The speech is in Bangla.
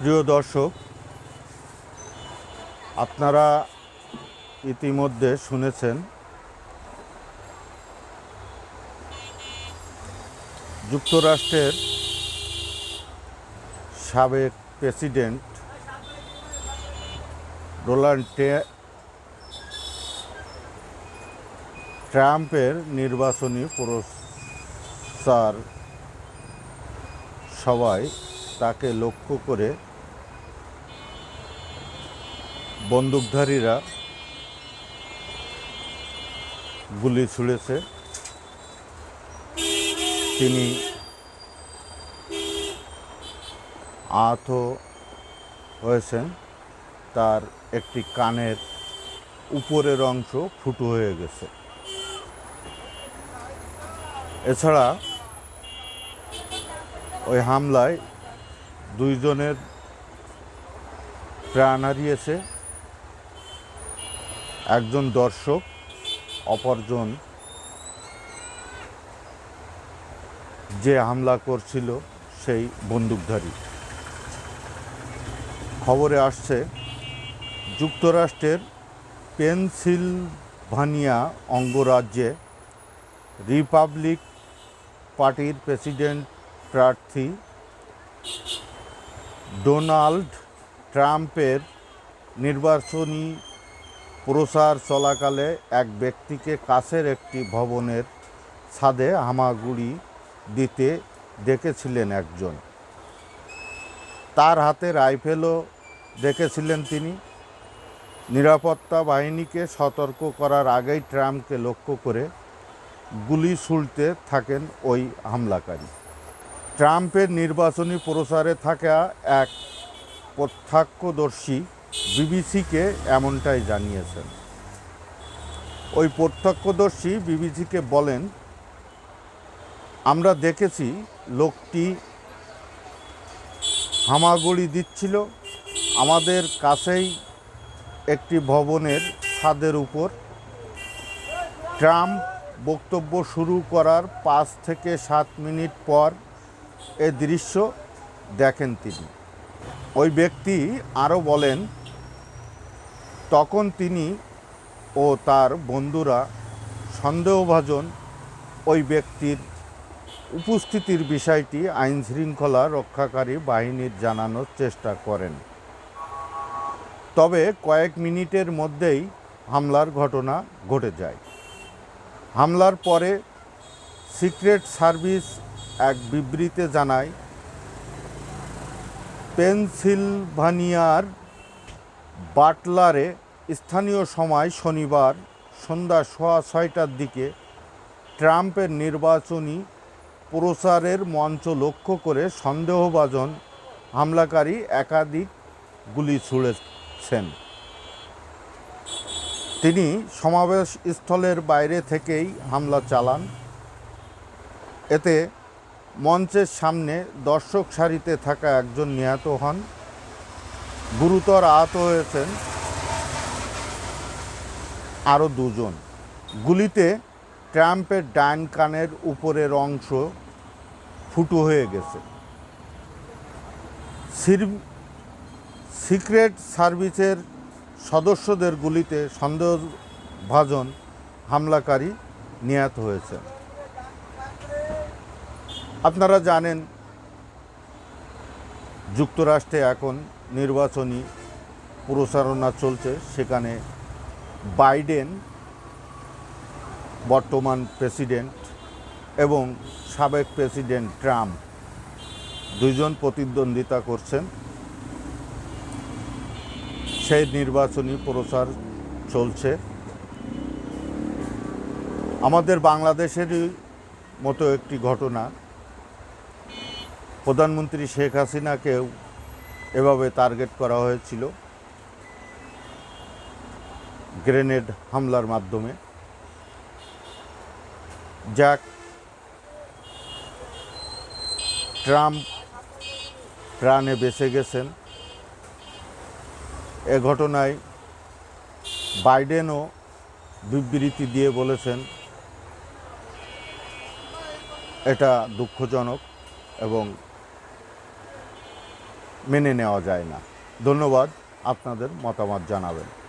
প্রিয় দর্শক, আপনারা ইতিমধ্যে শুনেছেন যুক্তরাষ্ট্রের সাবেক প্রেসিডেন্ট ডোনাল্ড ট্রে- ট্রাম্পের নির্বাচনী প্রচার সবাই তাকে লক্ষ্য করে বন্দুকধারীরা গুলি ছুঁড়েছে। তিনি আহত হয়েছেন। তার একটি কানের উপরের অংশ ফুটো হয়ে গেছে। এছাড়া ওই হামলায় দুইজনের প্রাণ হারিয়েছে। একজন দর্শক, অপরজন যে হামলা করছিল সেই বন্দুকধারী। খবরে আসছে, যুক্তরাষ্ট্রের পেনসিলভানিয়া অঙ্গরাজ্যে রিপাবলিক পার্টির প্রেসিডেন্ট প্রার্থী ডোনাল্ড ট্রাম্পের নির্বাচনী প্রচার চলাকালে এক ব্যক্তিকে কাছের একটি ভবনের ছাদে হামাগুড়ি দিতে দেখেছিলেন একজন। তার হাতে রাইফেলও দেখেছিলেন তিনি। নিরাপত্তা বাহিনীকে সতর্ক করার আগেই ট্রাম্পকে লক্ষ্য করে গুলি ছুড়তে থাকেন ওই হামলাকারী। ট্রাম্পের নির্বাচনী প্রচারে থাকা এক প্রত্যক্ষদর্শী বিবিসিকে এমনটাই জানিয়েছেন। ওই প্রত্যক্ষদর্শী বিবিসিকে বলেন, আমরা দেখেছি লোকটি হামাগুড়ি দিচ্ছিল। আমাদের কাছেই একটি ভবনের ছাদের উপর ট্রাম্প বক্তব্য শুরু করার পাঁচ থেকে সাত মিনিট পর এ দৃশ্য দেখেন তিনি। ওই ব্যক্তি আরও বলেন তখন তিনি ও তার বন্ধুরা সন্দেহভাজন ওই ব্যক্তির উপস্থিতির বিষয়টি আইন শৃঙ্খলা রক্ষাকারী বাহিনীর জানানোর চেষ্টা করেন। তবে কয়েক মিনিটের মধ্যেই হামলার ঘটনা ঘটে যায়। হামলার পরে সিক্রেট সার্ভিস এক বিবৃতিতে জানায়, পেনসিলভানিয়ার বাটলারে স্থানীয় সময় শনিবার সন্ধ্যা সোয়া ছয়টার দিকে ট্রাম্পের নির্বাচনী প্রচারের মঞ্চ লক্ষ্য করে সন্দেহভাজন হামলাকারী একাধিক গুলি ছুঁড়েছেন। তিনি সমাবেশ স্থলের বাইরে থেকেই হামলা চালান। এতে মঞ্চের সামনে দর্শক সারিতে থাকা একজন নিহত হন। গুরুতর আহত হয়েছেন আরও দুজন। গুলিতে ট্রাম্পের ডান কানের উপরের অংশ ফুটো হয়ে গেছে। সিক্রেট সার্ভিসের সদস্যদের গুলিতে সন্দেহভাজন হামলাকারী নিহত হয়েছে আপনারা জানেন, যুক্তরাষ্ট্রে এখন নির্বাচনী প্রচারণা চলছে, সেখানে বাইডেন বর্তমান প্রেসিডেন্ট এবং সাবেক প্রেসিডেন্ট ট্রাম্প দুইজন প্রতিদ্বন্দ্বিতা করছেন। সেই নির্বাচনী প্রচার চলছে। আমাদের বাংলাদেশেরই মতো একটি ঘটনা। প্রধানমন্ত্রী শেখ হাসিনাকেও এভাবে টার্গেট করা হয়েছিল। গ্রেনেড হামলার মাধ্যমে। যাক, ট্রাম্প প্রাণে বেঁচে গেছেন। এ ঘটনায় বাইডেনও বিবৃতি দিয়ে বলেছেন, এটা দুঃখজনক এবং মেনে নেওয়া যায় না। ধন্যবাদ আপনাদের মতামত জানাবেন।